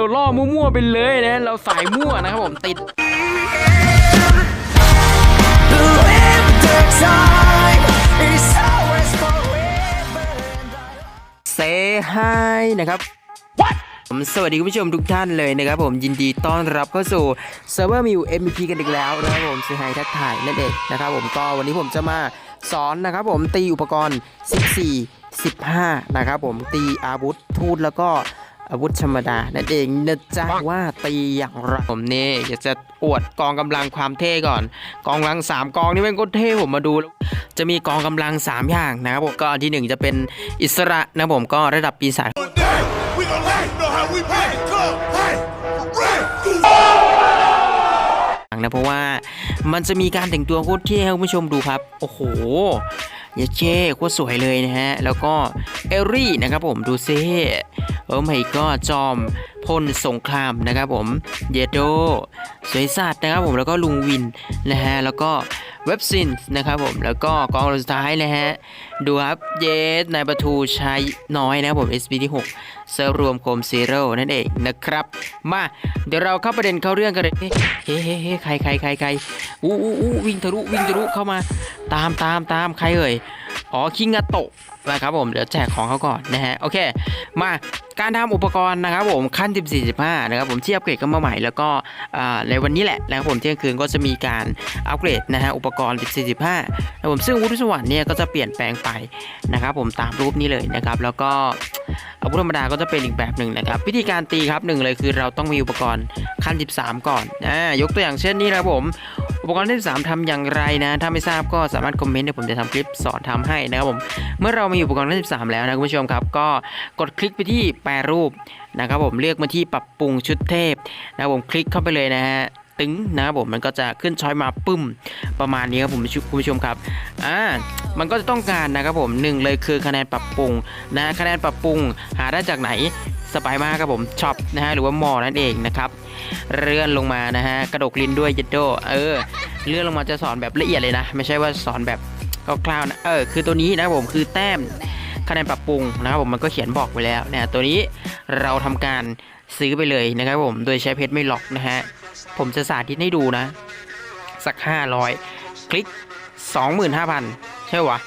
เราล่อมั่วๆไปเลยนะ เราสายมั่วนะครับผมติด เซฮายนะครับผมสวัสดีคุณผู้ชมทุกท่านเลยนะครับผมยินดีต้อนรับเข้าสู่เซิร์ฟเวอร์มิว MVP กันอีกแล้วนะครับผมเซฮายทักทายนั่นเองนะครับผมก็วันนี้ผมจะมาสอนนะครับผมตีอุปกรณ์ 14 15 นะครับผมตีอาวุธทูตแล้วก็ อาวุธธรรมดานั่นเองนะจ๊ะว่าตีอย่างไรผมนี่อยากจะอวดกองกำลังความเท่ก่อน กองกำลัง 3 กองนี่เป็นก็เท่ผมมาดูแล้วจะมีกองกำลัง 3 อย่างนะครับผมก็อันที่ 1 จะเป็นอิสระนะครับผมก็ระดับปีศาจ We gon' let you know how we play. Come, hey, right. นะเพราะว่ามันจะมีการแต่งตัวโคตรเท่ให้คุณผู้ชมดูครับ โอ้โหยาเช่โคตรสวยเลยนะฮะ แล้วก็เอลรี่นะครับผมดูซิ โอ้ไม่ก็จอมพลสงครามนะครับผมเยโดสวยสัตว์นะครับผมแล้วก็ลุงวินนะฮะแล้วก็เว็บซินนะครับผมแล้วก็กองสุดท้ายนะฮะดูครับเยสนายประทูชัยน้อยนะครับผม SB ที่6เซิร์ฟรวมโคมซีโร่นั่นเองนะครับ มาเดี๋ยวเราเข้าประเด็นเข้าเรื่องกันเลยเฮ้เฮ้เฮ้ใครใครใครใครอู้อู้อู้วิ่งทะลุวิ่งทะลุเข้ามา ตามตามตามใครเอ่ย อ๋อคิงาโตะนะครับผมเดี๋ยวแจกของเขาก่อนนะฮะโอเค มาการทำอุปกรณ์นะครับผมขั้น 14 15 นะครับผมที่อัปเกรดกันมาใหม่แล้วก็ในวันนี้แหละนะครับผมเที่ยงคืนก็จะมีการอัปเกรดนะฮะอุปกรณ์ 14 15นะผมซึ่งวุธสวรรค์เนี่ยก็จะเปลี่ยนแปลงไปนะครับผมตามรูปนี้เลยนะครับแล้วก็อาวุธธรรมดาก็จะเป็นอีกแบบหนึ่งนะครับวิธีการตีครับหนึ่งเลยคือเราต้องมีอุปกรณ์ขั้น 13 ก่อนอ่ายกตัวอย่างเช่นนี้นะครับผม อุปกรณ์ที่3ทำอย่างไรนะ ถ้าไม่ทราบก็สามารถคอมเมนต์เดี๋ยวผมจะทำคลิปสอนทำให้นะครับผม เมื่อเรามีอุปกรณ์ที่13แล้วนะคุณผู้ชมครับ ก็กดคลิกไปที่แปรรูปนะครับผมเลือกมาที่ปรับปรุงชุดเทพนะครับผมคลิกเข้าไปเลยนะฮะ ตึงนะครับผมมันก็จะขึ้นช้อยมาปึ้มประมาณนี้ครับผมคุณผู้ชมครับอ่ามันก็จะต้องการนะครับผมหนึ่งเลยคือคะแนนปรับปรุงนะคะแนนปรับปรุงหาได้จากไหนสบายมากครับผมช็อปนะฮะหรือว่ามอนั่นเองนะครับเลื่อนลงมานะฮะกระดกลิ้นด้วยเยดโดเออเลื่อนลงมาจะสอนแบบละเอียดเลยนะ ไม่ใช่ว่าสอนแบบคร่าวๆนะเออคือตัวนี้นะผมคือแต้มคะแนนปรับปรุงนะครับผมมันก็เขียนบอกไว้แล้วนะตัวนี้เราทำการซื้อไปเลยนะครับผมโดยใช้เพชรไม่ล็อกนะฮะ ผมจะสาธิตให้ดูนะ สัก 500 คลิก 25,000 ใช่วะ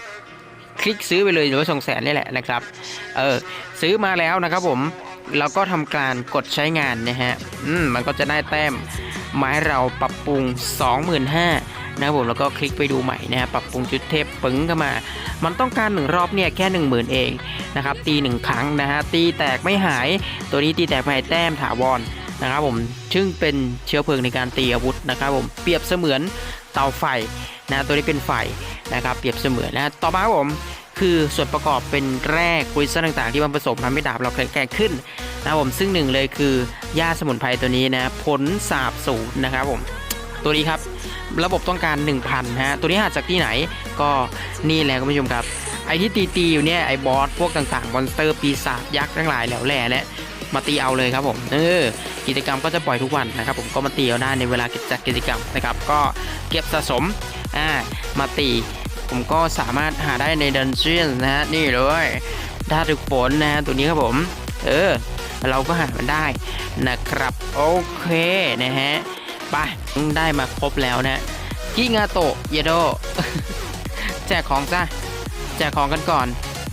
คลิกซื้อไปเลยหรือว่าสองแสนนี่แหละนะครับ เออซื้อมาแล้วนะครับผมเราก็ทำการกดใช้งานนะฮะ อืม มันก็จะได้แต้มไม้เราปรับปรุง 25,000นะครับผมแล้วก็คลิกไปดูใหม่นะฮะปรับปรุงชุดเทพปึ้งเข้ามา มันต้องการหนึ่งรอบเนี่ยแค่ 10,000 เองนะครับตีหนึ่งครั้งนะฮะตีแตกไม่หายตัวนี้ตีแตกไม่หายแต้มถาวร นะครับผมซึ่งเป็นเชื้อเพลิงในการตีอาวุธนะครับผมเปรียบเสมือนเตาไฟนะตัวนี้เป็นไฟนะครับเปรียบเสมือนนะต่อมาครับผมคือส่วนประกอบเป็นแร่กริสตัลต่างๆ ที่มันผสมทำให้ดาบเราแข็งแกร่งขึ้นนะครับผมซึ่งหนึ่งเลยคือหญ้าสมุนไพรตัวนี้นะผลสาบสูญนะครับผมตัวนี้ครับระบบต้องการ 1,000นะฮะตัวนี้หาจากที่ไหนก็นี่แหละคุณผู้ชมครับ ไอที่ตีตีอยู่เนี่ยไอบอสพวกต่างๆมอนสเตอร์ปีศาจยักษ์ทั้งหลายแล้วแหล่เนี่ยมาตีเอาเลยครับผมเออกิจกรรมก็จะปล่อยทุกวันนะครับผมก็มาตีเอาได้ในเวลาจัดกิจกรรมนะครับก็เก็บสะสมอ่ามาตีผมก็สามารถหาได้ในดันเจียนนะฮะนี่เลยถ้าถึกฝนนะฮะตัวนี้ครับผม เออ เราก็หามันได้นะครับ โอเคนะฮะไปได้มาครบแล้วนะกิงาโตเยโดแจกของจ้ะ แจกของกันก่อน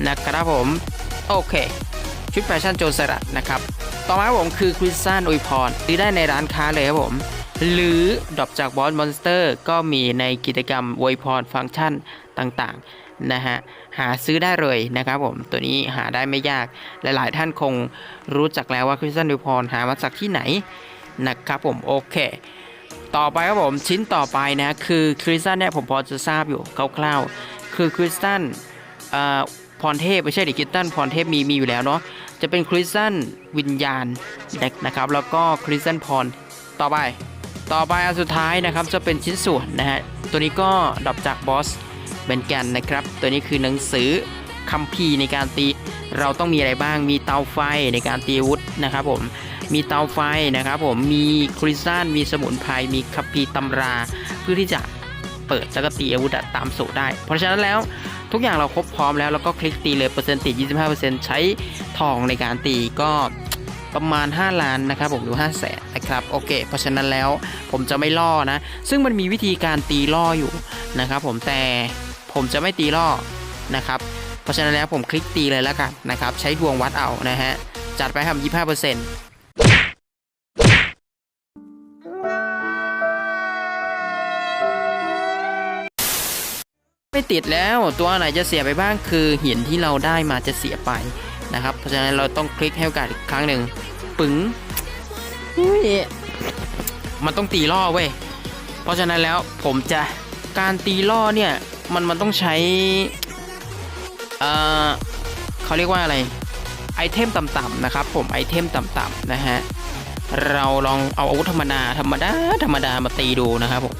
นะครับผม โอเค ชุดแฟชั่นโจรสลัดนะครับ ต่อมาผมคือคริสตันอุยพรซื้อได้ในร้านค้าเลยครับผม หรือดรอปจากบอสมอนสเตอร์ก็มีในกิจกรรมอวยพรฟังก์ชันต่างๆนะฮะหาซื้อได้เลยนะครับผมตัวนี้หาได้ไม่ยากหลาย ๆ ท่านคงรู้จักแล้วว่าคริสตันอุยพรหามาจากที่ไหนนะครับผมโอเคต่อไปครับผมชิ้นต่อไปนะคือคริสตันเนี่ยผมพอจะทราบอยู่คร่าวๆ คือคริสตัน พรเทพไม่ใช่ดิคริสตันพรเทพมีมีอยู่แล้วเนาะจะเป็นคริสตันวิญญาณนะครับ แล้วก็คริสตันพรต่อไป ต่อไปอันสุดท้ายนะครับจะเป็นชิ้นส่วนนะฮะตัวนี้ก็ดับจากบอสเบนแกนนะครับ ตัวนี้คือหนังสือคัมภีร์ในการตีเราต้องมีอะไรบ้างมีเตาไฟในการตีอาวุธนะครับผมมีเตาไฟนะครับผมมีคริสตัลมีสมุนไพรมีคัมภีร์ตำรา เพื่อที่จะเปิดแล้วก็ตีอาวุธตามสูตรได้ เพราะฉะนั้นแล้ว ทุกอย่างเราครบพร้อมแล้วแล้วก็คลิกตีเลยเปอร์เซ็นต์ตี25%ใช้ทองในการตีก็ประมาณ 5 ล้านนะครับผมหรือ5 0 0แสนนะครับโอเคเพราะฉะนั้นแล้วผมจะไม่ล่อนะ ซึ่งมันมีวิธีการตีล่ออยู่นะครับผมแต่ผมจะไม่ตีล่อนะครับ เพราะฉะนั้นแล้วผมคลิกตีเลยแล้วกันนะครับ ใช้ดวงวัดเอานะฮะ จัดไปครับ 25% ไม่ติดแล้วตัวไหนจะเสียไปบ้างคือหินที่เราได้มาจะเสียไปนะครับ เพราะฉะนั้นเราต้องคลิกให้โอกาสอีกครั้งหนึ่งปึ๋งมันต้องตีล่อเว้ยเพราะฉะนั้นแล้วผมจะการตีล่อเนี่ยมันมันต้องใช้เอ่อเขาเรียกว่าอะไรไอเทมต่ำๆนะครับ ผมไอเทมต่ำๆนะฮะเราลองเอาอาวุธธรรมดาธรรมดาธรรมดามาตีดูนะครับผม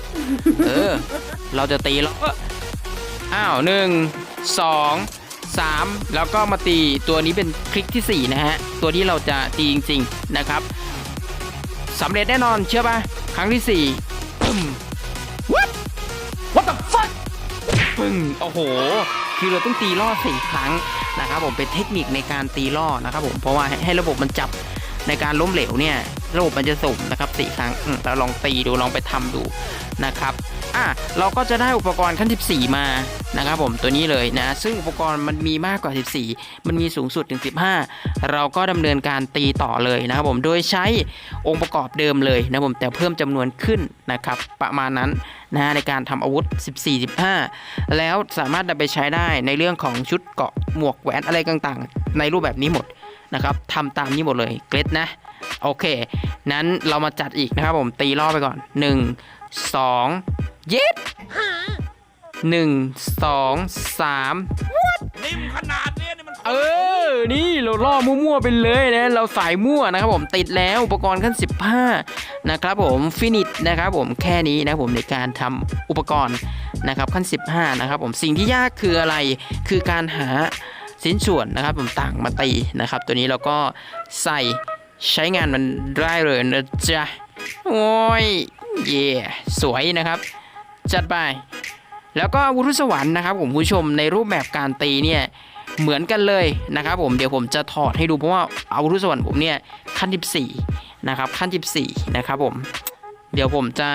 เออ เราจะตีล้ว อ้าวหนึ่งสองสามแล้วก็มาตีตัวนี้เป็นคลิกที่ 4 นะฮะ ตัวที่เราจะตีจริง ๆ นะครับสำเร็จแน่นอนเชื่อป่ะ ครั้งที่4ปึ้ม what what the fuck ปึ้งโอ้โห คือเราต้องตีล่อสี่ครั้งนะครับผมเป็นเทคนิคในการตีล่อนะครับผมเพราะว่าให้ให้ระบบมันจับในการล้มเหลวเนี่ย ระบบมันจะสุ่มนะครับสี่ครั้งเราลองตีดูลองไปทำดูนะครับ อะเราก็จะได้อุปกรณ์ขั้น 14 มานะครับผมตัวนี้เลยนะ ซึ่งอุปกรณ์มันมีมากกว่า 14 มันมีสูงสุดถึง 15 เราก็ดำเนินการตีต่อเลยนะครับผมโดยใช้องค์ประกอบเดิมเลยนะผมแต่เพิ่มจำนวนขึ้นนะครับประมาณนั้นนะในการทำอาวุธ 14 15 แล้วสามารถนำไปใช้ได้ในเรื่องของชุดเกาะหมวกแหวนอะไรต่างๆ ในรูปแบบนี้หมดนะครับทำตามนี้หมดเลยเกรดนะโอเค นั้นเรามาจัดอีกนะครับผมตีล่อไปก่อน 1 2 เย็ดหนึ่งสองสามนิ่มขนาดเนี้ยนี่มันเออ นี่เราล่อมั่วๆไปเลยนะ เราสายมั่วนะครับผมติดแล้วอุปกรณ์ขั้น 15 นะครับผมฟินิชนะครับผมแค่นี้นะครับผมในการทำอุปกรณ์นะครับขั้น 15 นะครับผมสิ่งที่ยากคืออะไรคือการหาชิ้นส่วนนะครับผมต่างมาตีนะครับ ตัวนี้เราก็ใส่ใช้งานมันได้เลยนะจ๊ะโอ้ยเย่สวยนะครับ จัดไป แล้วก็อวุธสวรรค์นะครับผมผู้ชมในรูปแบบการตีเนี่ยเหมือนกันเลยนะครับผมเดี๋ยวผมจะถอดให้ดูเพราะว่าอาวุธสวรรค์ผมเนี่ยขั้น 14 นะครับขั้น 14 นะครับผม เดี๋ยวผมจะ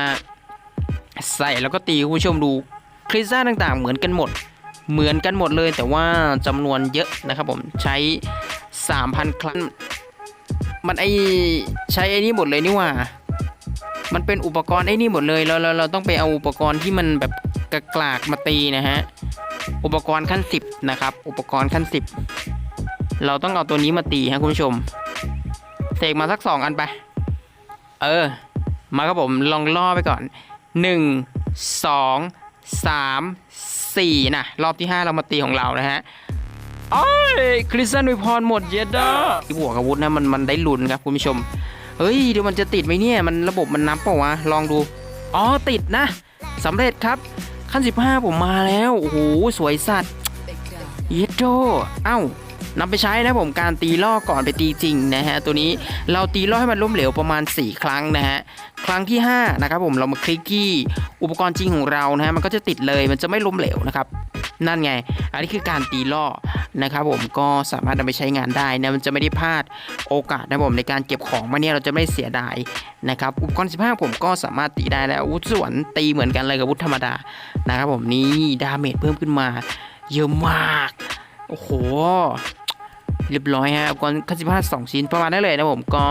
ใส่แล้วก็ตีคุณผู้ชมดูคริสซ่าต่างๆ เหมือนกันหมด เหมือนกันหมดเลยแต่ว่าจำนวนเยอะนะครับผมใช้ 3,000 ครั้ง มันไอใช้ไอ้นี่หมดเลยนี่ว่า มันเป็นอุปกรณ์ไอ้นี่หมดเลยเราเราเราต้องไปเอาอุปกรณ์ที่มันแบบกระกลากมาตีนะฮะอุปกรณ์ขั้น 10 นะครับ อุปกรณ์ขั้น 10 เราต้องเอาตัวนี้มาตีฮะคุณผู้ชมเสกมาสักสองอันไป เออ มาครับผมลองล่อไปก่อน 1 2 3 4 นะ รอบที่ 5 เรามาตีของเรานะฮะโอ้ยคริสตันวิพรหมดเยดเด้อที่บวกอาวุธนะมันมันได้ลุ้นครับคุณผู้ชม เฮ้ยเดี๋ยวมันจะติดไหมเนี่ย มันระบบมันนับเปล่าวะ ลองดู อ๋อ ติดนะสำเร็จครับ ขั้น 15 ผมมาแล้ว โอ้โห สวยสัตว์เยโดเอ้านำไปใช้นะผมการตีล่อก่อนไปตีจริงนะฮะ ตัวนี้เราตีล่อให้มันล้มเหลวประมาณ 4 ครั้งนะฮะ ครั้งที่ 5 นะครับผมเรามาคลิกที่อุปกรณ์จริงของเรานะฮะ มันก็จะติดเลยมันจะไม่ล้มเหลวนะครับ นั่นไง อันนี้คือการตีล่อนะครับผมก็สามารถนำไปใช้งานได้นะมันจะไม่ได้พลาดโอกาสนะผมในการเก็บของมาเนี่ยเราจะไม่เสียดายนะครับอุปกรณ์15 ผมก็สามารถตีได้แล้วอาวุธสวนตีเหมือนกันเลยกับอาวุธธรรมดานะครับผมนี่ดาเมจเพิ่มขึ้นมา เยอะมาก โอ้โหเรียบร้อยฮะอุปกรณ์ขั้น15 2ชิ้นประมาณนั้นเลยนะผมก็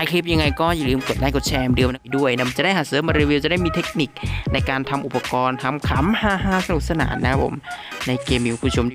ท้ายคลิปยังไงก็อย่าลืมกดไลค์กดแชร์เหมือนเดิมด้วยนะจะได้หาเสริมมารีวิวจะได้มีเทคนิคในการทำอุปกรณ์ทำขำฮ่าๆสนุกสนานนะครับผมในเกมมิวผู้ชม